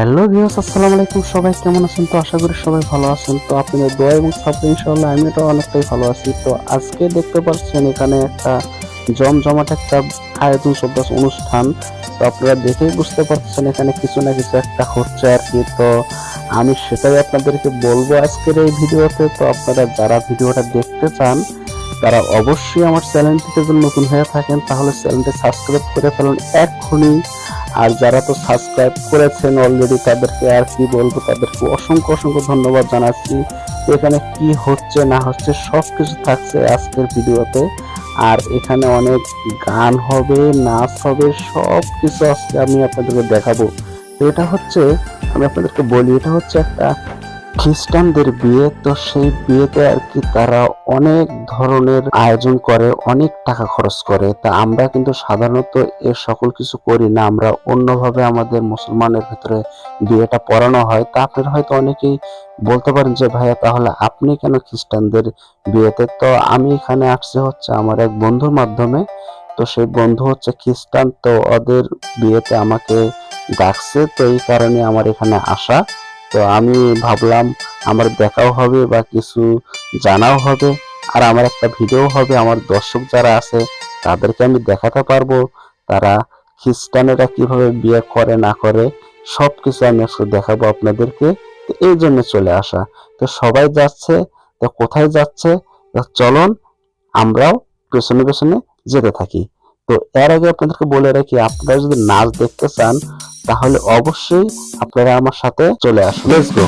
Hello views আসসালামু আলাইকুম। সবাই কেমন আছেন? তো আশা করি সবাই ভালো আছেন। তো আপনাদের দোয়া এবং সাপোর্ট ইনশাআল্লাহ আমি তো অনেকটাই ভালো আছি। তো আজকে দেখতে পাচ্ছেন এখানে একটা জমজমাট একটা আয়োজন চলতেছে অনুষ্ঠান। তো আপনারা দেখেই বুঝতে পারছেন এখানে কিছু না কিছু একটা হচ্ছে আর কি। তো আমি সেটাই আপনাদেরকে বলব আজকের এই ভিডিওতে। তো আপনারা যারা ভিডিওটা দেখতে চান, তারা অবশ্যই আমার চ্যানেলটিতে যদি নতুন হয়ে থাকেন, তাহলে চ্যানেলটি সাবস্ক্রাইব করে ফেলুন। এক্ষুনি আর যারা তো সাবস্ক্রাইব করেছেন অলরেডি তাদেরকে আর কি বলব? তাদেরকে অসংখ্য অসংখ্য ধন্যবাদ জানাচ্ছি। এখানে কি হচ্ছে, না হচ্ছে সব কিছু থাকছে আজকের ভিডিওতে। আর এখানে অনেক গান হবে, নাচ হবে সব কিছু আজকে আমি আপনাদেরকে দেখাবো। তো এটা হচ্ছে, আমি আপনাদেরকে বলি, এটা হচ্ছে একটা খ্রিস্টানদের বিয়ে। তো সেই বিয়েতে আর কি তারা অনেক ধরনের আয়োজন করে, অনেক টাকা খরচ করে। তা আমরা কিন্তু সাধারণত এর সকল কিছু করি না। আমরা অন্যভাবে আমাদের মুসলমানের ভেতরে বিয়েটা পড়ানো হয়। তা আপনারা হয়তো অনেকেই বলতে পারেন যে, ভাইয়া, তাহলে আপনি কেন খ্রিস্টানদের বিয়েতে? তো আমি এখানে আসছি হচ্ছে আমার এক বন্ধুর মাধ্যমে। তো সেই বন্ধু হচ্ছে খ্রিস্টান, তো ওদের বিয়েতে আমাকে ডাকছে। তো এই কারণে আমার এখানে আসা। তো আমি ভাবলাম আমার দেখাও হবে বা কিছু জানাও হবে, আর আমার একটা ভিডিও হবে, আমার দর্শক যারা আছে তাদেরকে আমি দেখাতে পারব, তারা খ্রিস্টানেরা কীভাবে বিয়ে করে, না করে সব কিছু আমি আজকে দেখাবো আপনাদেরকে। তো এই জন্য চলে আসা। তো সবাই যাচ্ছে, তো কোথায় যাচ্ছে? চলুন, আমরাও পেছনে পেছনে যেতে থাকি। তো এর আগে আপনাদেরকে বলে রাখি, আপনারা যদি নাচ দেখতে চান তাহলে অবশ্যই আপনারা আমার সাথে চলে আসুন। Let's go